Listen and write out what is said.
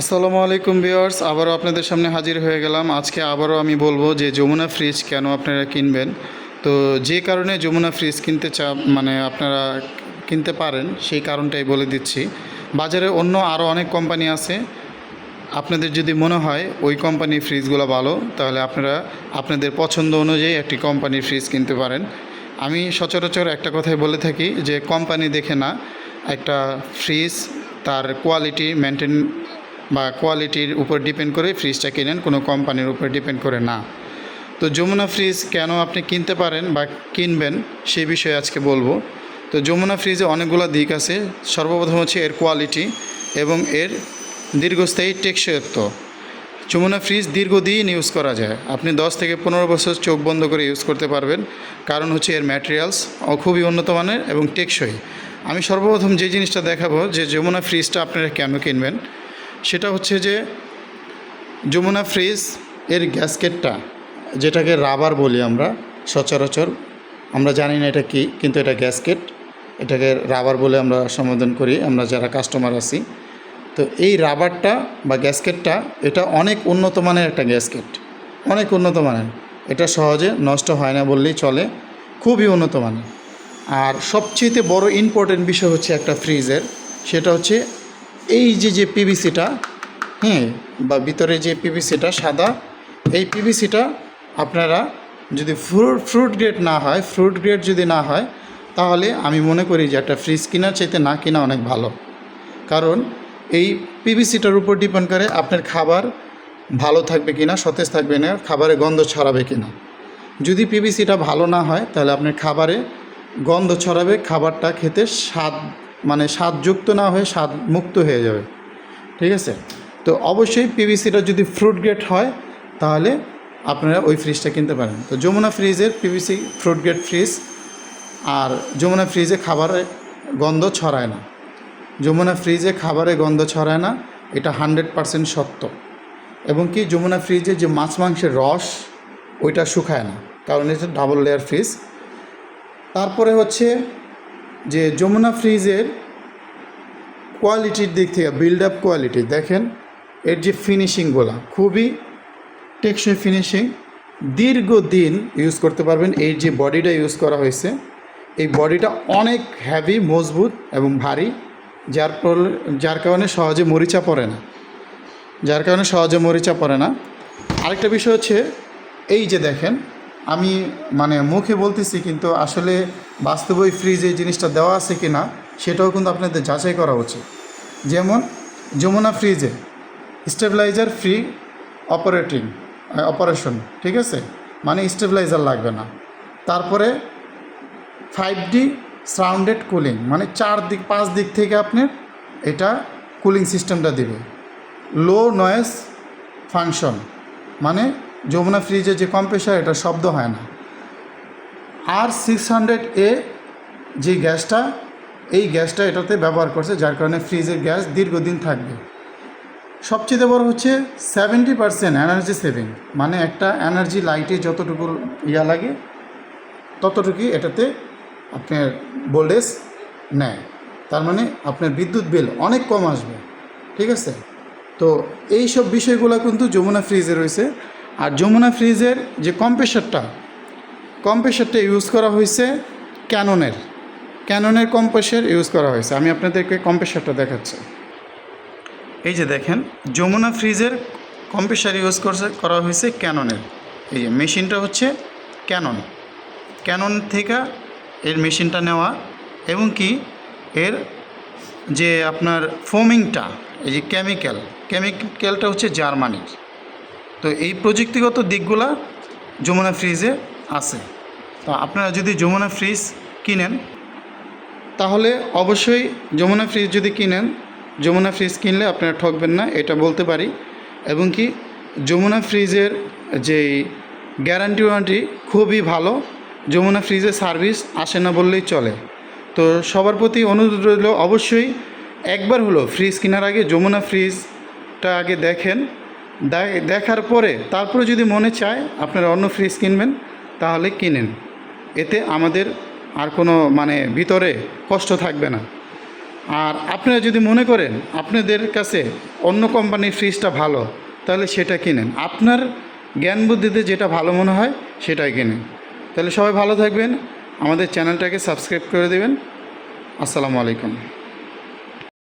আসসালামু আলাইকুম ভিউয়ার্স, আবারও আপনাদের সামনে হাজির হয়ে গেলাম। আজকে আবারও আমি বলব যে যমুনা ফ্রিজ কেন আপনারা কিনবেন? তো যে কারণে যমুনা ফ্রিজ কিনতে চা মানে আপনারা কিনতে পারেন, সেই কারণটাই বলে দিচ্ছি। বাজারে অন্য আরও অনেক কোম্পানি আছে। আপনাদের যদি মনে হয় ওই কোম্পানির ফ্রিজগুলো ভালো, তাহলে আপনারা আপনাদের পছন্দ অনুযায়ী একটি কোম্পানির ফ্রিজ কিনতে পারেন। আমি সচরাচর একটা কথাই বলে থাকি যে কোম্পানি দেখে না, একটা ফ্রিজ তার কোয়ালিটি মেনটেন বা কোয়ালিটির উপর ডিপেন্ড করে ফ্রিজটা কিনেন কোনো কোম্পানির উপর ডিপেন্ড করে না। তো যমুনা ফ্রিজ কেন আপনি কিনতে পারেন বা কিনবেন সেই বিষয়ে আজকে বলব। তো যমুনা ফ্রিজে অনেকগুলো দিক আছে। সর্বপ্রথম হচ্ছে এর কোয়ালিটি এবং এর দীর্ঘস্থায়ী টেকসইত্ব। যমুনা ফ্রিজ দীর্ঘদিন ইউজ করা যায়। আপনি দশ থেকে পনেরো বছর চোখ বন্ধ করে ইউজ করতে পারবেন। কারণ হচ্ছে এর ম্যাটেরিয়ালস খুবই উন্নত মানের এবং টেকসই। আমি সর্বপ্রথম যে জিনিসটা দেখাবো যে যমুনা ফ্রিজটা আপনারা কেন কিনবেন সেটা হচ্ছে যে যমুনা ফ্রিজ এর গ্যাসকেটটা, যেটাকে রাবার বলি আমরা, সচরাচর। আমরা জানি না এটা কি, কিন্তু এটা গ্যাসকেট। এটাকে রাবার বলে আমরা সম্বোধন করি, আমরা যারা কাস্টমার আছি। তো এই রাবারটা বা গ্যাসকেটটা, এটা অনেক উন্নত মানের একটা গ্যাসকেট। অনেক উন্নত মানের। এটা সহজে নষ্ট হয় না বললেই চলে। খুবই উন্নত মানের। আর সবচেয়ে বড় ইম্পর্টেন্ট বিষয় হচ্ছে একটা ফ্রিজের, সেটা হচ্ছে এই যে যে পিভিসিটা হ্যাঁ বা ভিতরে যে পিভিসিটা সাদা, এই পিভিসিটা আপনারা যদি ফ্রুট ফ্রুট গ্রেড না হয়, ফ্রুট গ্রেড যদি না হয়, তাহলে আমি মনে করি যে একটা ফ্রিজ কেনার চাইতে না কেনা অনেক ভালো। কারণ এই পিভিসিটার উপর ডিপেন্ড করে আপনার খাবার ভালো থাকবে কিনা, সতেজ থাকবে না, খাবারে গন্ধ ছড়াবে কিনা। যদি পিভিসিটা ভালো না হয়, তাহলে আপনার খাবারে গন্ধ ছড়াবে, খাবারটা খেতে স্বাদ মানে স্বাদযুক্ত না হয়ে স্বাদ মুক্ত হয়ে যাবে। ঠিক আছে? তো অবশ্যই পিভিসিটা যদি ফ্রুট গ্রেড হয়, তাহলে আপনারা ওই ফ্রিজটা কিনতে পারেন। তো যমুনা ফ্রিজের পিভিসি ফ্রুট গ্রেড ফ্রিজ আর যমুনা ফ্রিজে খাবারে গন্ধ ছড়ায় না। যমুনা ফ্রিজে খাবারে গন্ধ ছড়ায় না, এটা হান্ড্রেড পারসেন্ট সত্য। এবং কি যমুনা ফ্রিজে যে মাছ মাংসের রস, ওইটা শুকায় না, কারণ এটা ডাবল লেয়ার ফ্রিজ তারপরে হচ্ছে যে যমুনা ফ্রিজের কোয়ালিটির দিক থেকে বিল্ড আপ কোয়ালিটি দেখেন, এর যে ফিনিশিংগুলো খুবই টেকসই ফিনিশিং দীর্ঘদিন ইউজ করতে পারবেন। এই যে বডিটা ইউজ করা হয়েছে, এই বডিটা অনেক হ্যাভি মজবুত এবং ভারী, যার যার কারণে সহজে মরিচা পড়ে না। যার কারণে সহজে মরিচা পড়ে না। আরেকটা বিষয় হচ্ছে, এই যে দেখেন, আমি মানে মুখে বলতেছি, কিন্তু আসলে বাস্তবে ফ্রিজে এই জিনিসটা দেওয়া আছে কি না সেটাও কিন্তু আপনাদের যাচাই করা উচিত। যেমন, যমুনা ফ্রিজে স্টেবিলাইজার ফ্রি অপারেটিং অপারেশন ঠিক আছে? মানে স্টেবিলাইজার লাগবে না। তারপরে ফাইভ ডি সাউন্ডেড কুলিং মানে চার দিক, পাঁচ দিক থেকে আপনি এটা কুলিং সিস্টেমটা দেবে। লো নয়েজ ফাংশন মানে যমুনা ফ্রিজে যে কম্প্রেসার এটা শব্দ হয় না। আর সিক্স হান্ড্রেড এ যে গ্যাসটা, এই গ্যাসটা এটাতে ব্যবহার করছে, যার কারণে ফ্রিজের গ্যাস দীর্ঘদিন থাকবে। সবচেয়ে বড় হচ্ছে সেভেন্টি পারসেন্ট এনার্জি সেভিং মানে একটা এনার্জি লাইটে যতটুকু ইয়া লাগে, ততটুকুই এটাতে আপনার ভোল্টেজ নেয়। তার মানে আপনার বিদ্যুৎ বিল অনেক কম আসবে, ঠিক আছে? তো এই সব বিষয়গুলো কিন্তু যমুনা ফ্রিজে রয়েছে। আর যমুনা ফ্রিজের যে কম্প্রেসারটা কম্প্রেসারটা ইউজ করা হয়েছে ক্যাননের। ক্যাননের কম্প্রেসার ইউজ করা হয়েছে। আমি আপনাদেরকে কম্প্রেসারটা দেখাচ্ছি। এই যে দেখেন, যমুনা ফ্রিজের কম্প্রেসার ইউজ করছে, করা হয়েছে ক্যাননের। এই যে মেশিনটা হচ্ছে ক্যানন। ক্যানন থেকে এর মেশিনটা নেওয়া এবং কি এর যে আপনার ফোমিংটা, এই যে কেমিক্যাল, কেমিক্যালটা হচ্ছে জার্মানির। তো এই প্রযুক্তিগত দিকগুলা যমুনা ফ্রিজে আছে। তো আপনারা যদি যমুনা ফ্রিজ কিনেন, তাহলে অবশ্যই যমুনা ফ্রিজ যদি কিনেন, যমুনা ফ্রিজ কিনলে আপনারা ঠকবেন না, এটা বলতে পারি। এবং কি, যমুনা ফ্রিজের যেই গ্যারান্টি ওয়ারান্টি খুবই ভালো, যমুনা ফ্রিজের সার্ভিস আসে না বললেই চলে। তো সবার প্রতি অনুরোধ রইল, অবশ্যই একবার হলো ফ্রিজ কেনার আগে যমুনা ফ্রিজটা আগে দেখেন। দেখার পরে, তারপরে যদি মনে চায় আপনারা অন্য ফ্রিজ কিনবেন তাহলে কিনেন। এতে আমাদের আর কোনো মানে ভিতরে কষ্ট থাকবে না। আর আপনারা যদি মনে করেন আপনাদের কাছে অন্য কোম্পানির ফ্রিজটা ভালো, তাহলে সেটা কিনেন। আপনার জ্ঞান বুদ্ধিতে যেটা ভালো মনে হয় সেটাই কিনেন। তাহলে সবাই ভালো থাকবেন। আমাদের চ্যানেলটাকে সাবস্ক্রাইব করে দেবেন। আসসালামু আলাইকুম।